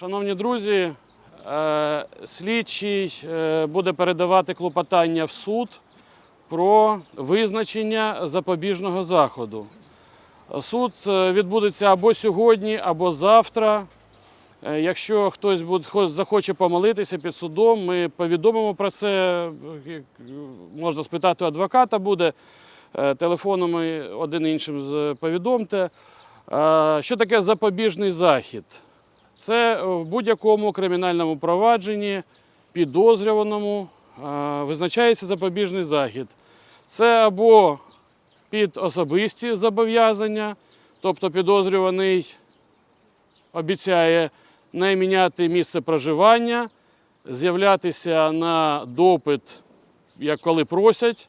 Шановні друзі, е, слідчий е, буде передавати клопотання в суд про визначення запобіжного заходу. Суд е, відбудеться або сьогодні, або завтра. Якщо хтось захоче помолитися під судом, ми повідомимо про це. Можна спитати у адвоката буде. Телефонами один іншим повідомте. Що таке запобіжний захід? Це в будь-якому кримінальному провадженні підозрюваному е, визначається запобіжний захід. Це або під особисті зобов'язання, тобто підозрюваний обіцяє не міняти місце проживання, з'являтися на допит, як коли просять,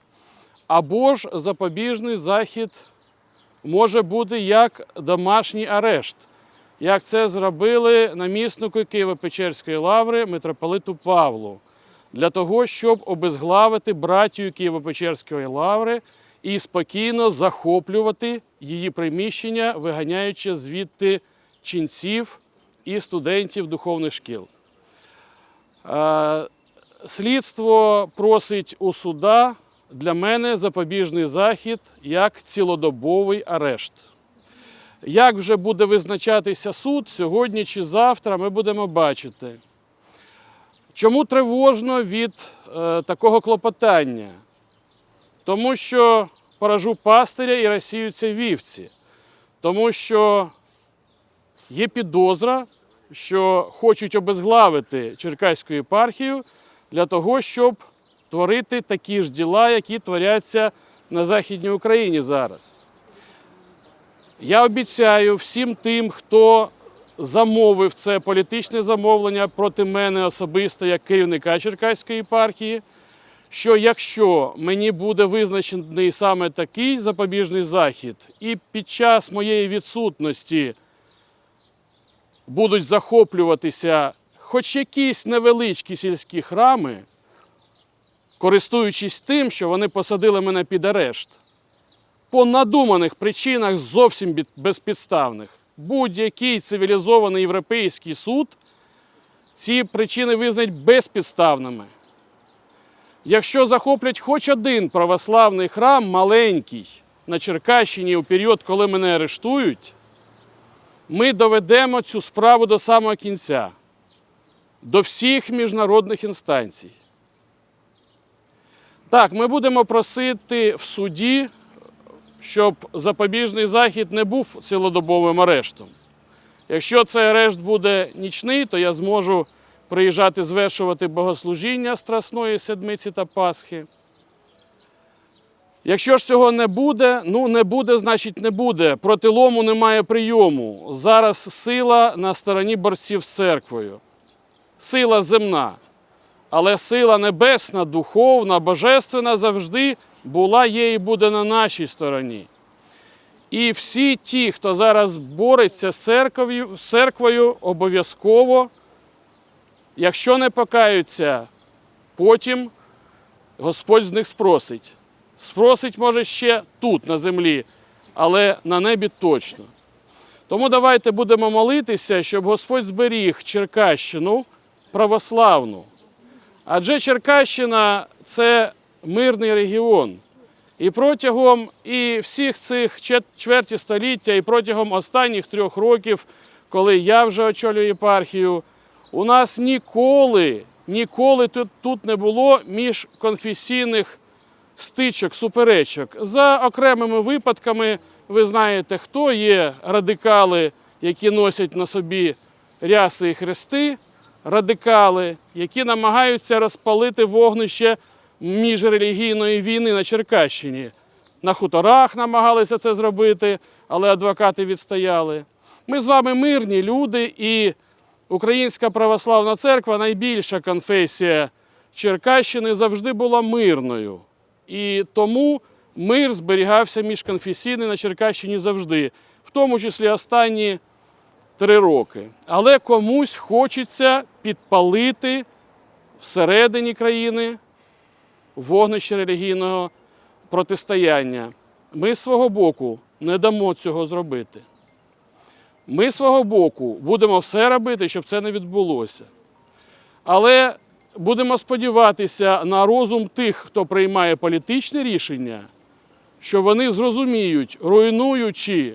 або ж запобіжний захід може бути як домашній арешт, як це зробили наміснику Києво-Печерської лаври митрополиту Павлу, для того, щоб обезглавити братію Києво-Печерської лаври і спокійно захоплювати її приміщення, виганяючи звідти ченців і студентів духовних шкіл. Е, Слідство просить у суда для мене запобіжний захід як цілодобовий арешт. Як вже буде визначатися суд сьогодні чи завтра, ми будемо бачити. Чому тривожно від е, такого клопотання? Тому що поражу пастиря і розсіються вівці. Тому що є підозра, що хочуть обезглавити Черкаську єпархію для того, щоб творити такі ж діла, які творяться на Західній Україні зараз. Я обіцяю всім тим, хто замовив це політичне замовлення проти мене особисто як керівника Черкаської єпархії, що якщо мені буде визначений саме такий запобіжний захід, і під час моєї відсутності будуть захоплюватися хоч якісь невеличкі сільські храми, користуючись тим, що вони посадили мене під арешт, по надуманих причинах зовсім безпідставних. Будь-який цивілізований європейський суд ці причини визнають безпідставними. Якщо захоплять хоч один православний храм маленький на Черкащині у період, коли мене арештують, ми доведемо цю справу до самого кінця, до всіх міжнародних інстанцій. Так, ми будемо просити в суді, щоб запобіжний захід не був цілодобовим арештом. Якщо цей арешт буде нічний, то я зможу приїжджати звершувати богослужіння Страсної Седмиці та Пасхи. Якщо ж цього не буде, ну не буде, значить не буде. Проти лому немає прийому. Зараз сила на стороні борців з церквою. Сила земна. Але сила небесна, духовна, божественна завжди була, є і буде на нашій стороні. І всі ті, хто зараз бореться з церков'ю, з церквою, обов'язково, якщо не покаються, потім Господь з них спросить. Спросить, може, ще тут, на землі, але на небі точно. Тому давайте будемо молитися, щоб Господь зберіг Черкащину православну. Адже Черкащина це мирний регіон. І протягом і всіх цих чверті століття, і протягом останніх трьох років, коли я вже очолюю єпархію, у нас ніколи, ніколи тут, тут не було міжконфесійних стичок, суперечок. За окремими випадками, ви знаєте, хто є радикали, які носять на собі ряси і хрести, радикали, які намагаються розпалити вогнище міжрелігійної війни на Черкащині. На хуторах намагалися це зробити, але адвокати відстояли. Ми з вами мирні люди, і Українська православна церква, найбільша конфесія Черкащини, завжди була мирною. І тому мир зберігався міжконфесійний на Черкащині завжди, в тому числі останні три роки. Але комусь хочеться підпалити всередині країни вогнище релігійного протистояння. Ми з свого боку не дамо цього зробити. Ми свого боку будемо все робити, щоб це не відбулося. Але будемо сподіватися на розум тих, хто приймає політичне рішення, що вони зрозуміють, руйнуючи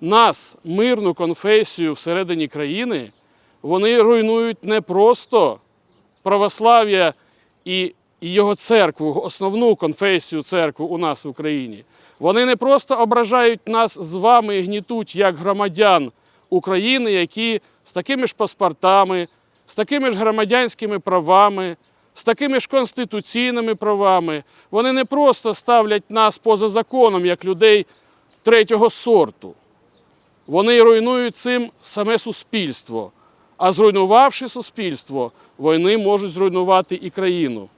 нас, мирну конфесію всередині країни, вони руйнують не просто православ'я і і його церкву, основну конфесію церкву у нас в Україні. Вони не просто ображають нас з вами і гнітуть як громадян України, які з такими ж паспортами, з такими ж громадянськими правами, з такими ж конституційними правами. Вони не просто ставлять нас поза законом як людей третього сорту. Вони руйнують цим саме суспільство. А зруйнувавши суспільство, вони можуть зруйнувати і країну.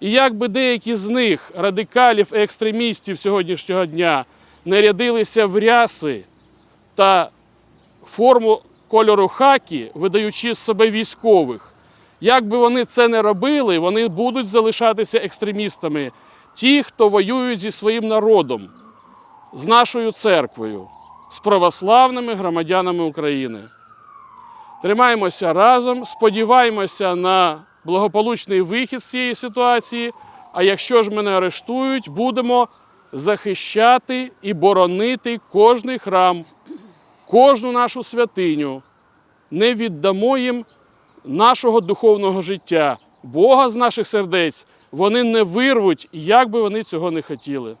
І як би деякі з них, радикалів і екстремістів сьогоднішнього дня, не рядилися в ряси та форму кольору хакі, видаючи з себе військових, як би вони це не робили, вони будуть залишатися екстремістами. Ті, хто воюють зі своїм народом, з нашою церквою, з православними громадянами України. Тримаємося разом, сподіваємося на благополучний вихід з цієї ситуації. А якщо ж мене арештують, будемо захищати і боронити кожний храм, кожну нашу святиню. Не віддамо їм нашого духовного життя, Бога з наших сердець вони не вирвуть, як би вони цього не хотіли.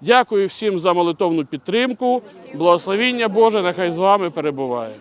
Дякую всім за молитовну підтримку. Благословіння Боже, нехай з вами перебуває.